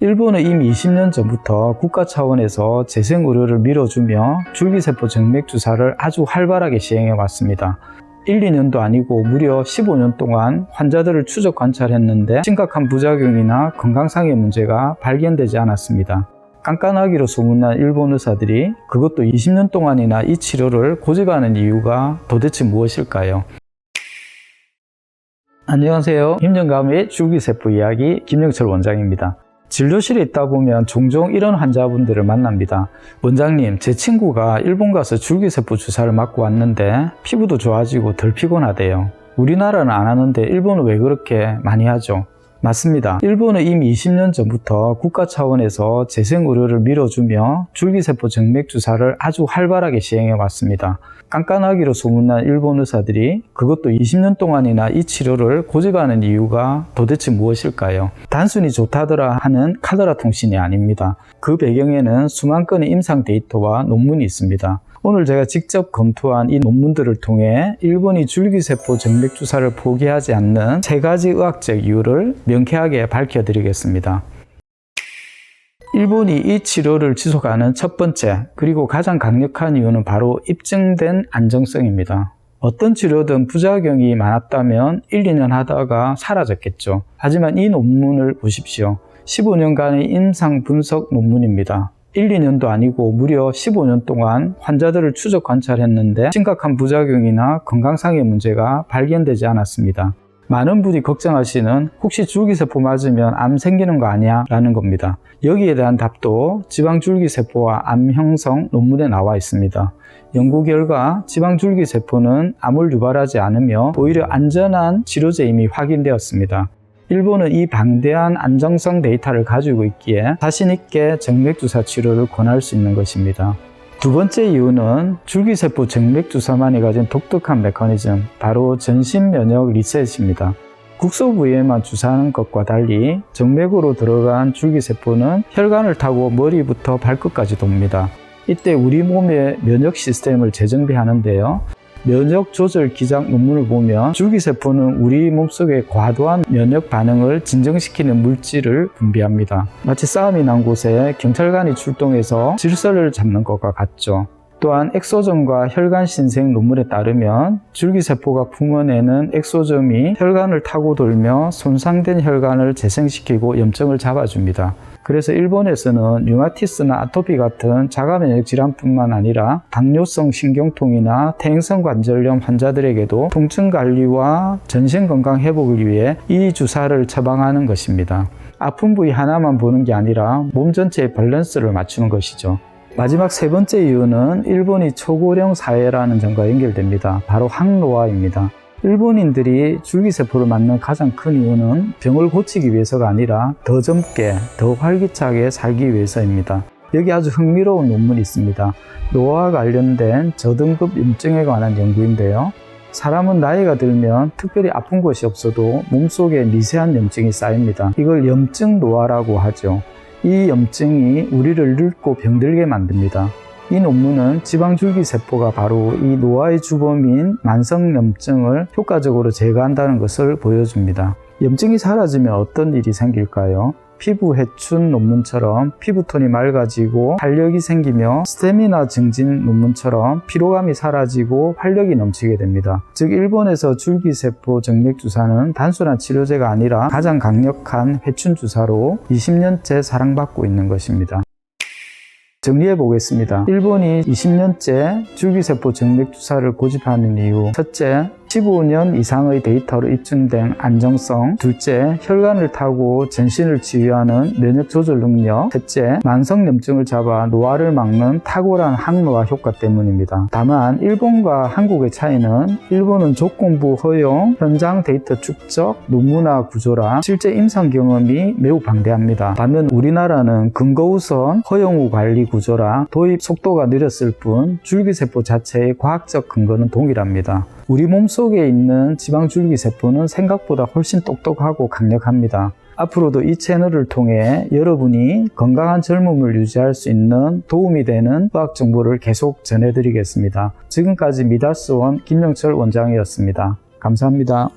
일본은 이미 20년 전부터 국가 차원에서 재생 의료를 밀어주며 줄기세포 정맥 주사를 아주 활발하게 시행해 왔습니다. 1, 2년도 아니고 무려 15년 동안 환자들을 추적 관찰했는데 심각한 부작용이나 건강상의 문제가 발견되지 않았습니다. 깐깐하기로 소문난 일본 의사들이 그것도 20년 동안이나 이 치료를 고집하는 이유가 도대체 무엇일까요? 안녕하세요. 힘정감의 줄기세포 이야기 김영철 원장입니다. 진료실에 있다 보면 종종 이런 환자분들을 만납니다. 원장님, 제 친구가 일본 가서 줄기세포 주사를 맞고 왔는데 피부도 좋아지고 덜 피곤하대요. 우리나라는 안 하는데 일본은 왜 그렇게 많이 하죠? 맞습니다. 일본은 이미 20년 전부터 국가 차원에서 재생 의료를 밀어주며 줄기세포 정맥 주사를 아주 활발하게 시행해 왔습니다. 깐깐하기로 소문난 일본 의사들이 그것도 20년 동안이나 이 치료를 고집하는 이유가 도대체 무엇일까요? 단순히 좋다더라 하는 카더라 통신이 아닙니다. 그 배경에는 수만 건의 임상 데이터와 논문이 있습니다. 오늘 제가 직접 검토한 이 논문들을 통해 일본이 줄기세포 정맥 주사를 포기하지 않는 세 가지 의학적 이유를 명쾌하게 밝혀드리겠습니다. 일본이 이 치료를 지속하는 첫 번째, 그리고 가장 강력한 이유는 바로 입증된 안정성입니다. 어떤 치료든 부작용이 많았다면 1, 2년 하다가 사라졌겠죠. 하지만 이 논문을 보십시오. 15년간의 임상 분석 논문입니다. 1, 2년도 아니고 무려 15년 동안 환자들을 추적 관찰했는데 심각한 부작용이나 건강상의 문제가 발견되지 않았습니다. 많은 분이 걱정하시는 혹시 줄기세포 맞으면 암 생기는 거 아니야? 라는 겁니다. 여기에 대한 답도 지방줄기세포와 암 형성 논문에 나와 있습니다. 연구 결과 지방줄기세포는 암을 유발하지 않으며 오히려 안전한 치료제 이미 확인되었습니다. 일본은 이 방대한 안정성 데이터를 가지고 있기에 자신있게 정맥주사 치료를 권할 수 있는 것입니다. 두 번째 이유는 줄기세포 정맥주사만이 가진 독특한 메커니즘, 바로 전신 면역 리셋입니다. 국소 부위에만 주사하는 것과 달리 정맥으로 들어간 줄기세포는 혈관을 타고 머리부터 발끝까지 돕니다. 이때 우리 몸의 면역 시스템을 재정비하는데요. 면역 조절 기작 논문을 보면 줄기세포는 우리 몸속에 과도한 면역 반응을 진정시키는 물질을 분비합니다. 마치 싸움이 난 곳에 경찰관이 출동해서 질서를 잡는 것과 같죠. 또한 엑소점과 혈관 신생 논문에 따르면 줄기세포가 품어내는 엑소점이 혈관을 타고 돌며 손상된 혈관을 재생시키고 염증을 잡아줍니다. 그래서 일본에서는 류마티스나 아토피 같은 자가면역 질환뿐만 아니라 당뇨성 신경통이나 퇴행성 관절염 환자들에게도 통증 관리와 전신 건강 회복을 위해 이 주사를 처방하는 것입니다. 아픈 부위 하나만 보는 게 아니라 몸 전체의 밸런스를 맞추는 것이죠. 마지막 세 번째 이유는 일본이 초고령 사회라는 점과 연결됩니다. 바로 항노화입니다. 일본인들이 줄기세포를 맞는 가장 큰 이유는 병을 고치기 위해서가 아니라 더 젊게, 더 활기차게 살기 위해서입니다. 여기 아주 흥미로운 논문이 있습니다. 노화와 관련된 저등급 염증에 관한 연구인데요. 사람은 나이가 들면 특별히 아픈 곳이 없어도 몸속에 미세한 염증이 쌓입니다. 이걸 염증 노화라고 하죠. 이 염증이 우리를 늙고 병들게 만듭니다. 이 논문은 지방줄기세포가 바로 이 노화의 주범인 만성염증을 효과적으로 제거한다는 것을 보여줍니다. 염증이 사라지면 어떤 일이 생길까요? 피부 해춘 논문처럼 피부톤이 맑아지고 활력이 생기며 스태미나 증진 논문처럼 피로감이 사라지고 활력이 넘치게 됩니다. 즉 일본에서 줄기세포 정맥 주사는 단순한 치료제가 아니라 가장 강력한 회춘 주사로 20년째 사랑받고 있는 것입니다. 정리해 보겠습니다. 일본이 20년째 줄기세포 정맥 주사를 고집하는 이유. 첫째, 15년 이상의 데이터로 입증된 안정성. 둘째, 혈관을 타고 전신을 치유하는 면역 조절 능력. 셋째, 만성염증을 잡아 노화를 막는 탁월한 항노화 효과 때문입니다. 다만 일본과 한국의 차이는 일본은 조건부 허용, 현장 데이터 축적, 논문화 구조라 실제 임상 경험이 매우 방대합니다. 반면 우리나라는 근거 우선 허용 후 관리 구조라 도입 속도가 느렸을 뿐 줄기세포 자체의 과학적 근거는 동일합니다. 우리 몸속에 있는 지방줄기 세포는 생각보다 훨씬 똑똑하고 강력합니다. 앞으로도 이 채널을 통해 여러분이 건강한 젊음을 유지할 수 있는 도움이 되는 의학 정보를 계속 전해드리겠습니다. 지금까지 미다스원 김영철 원장이었습니다. 감사합니다.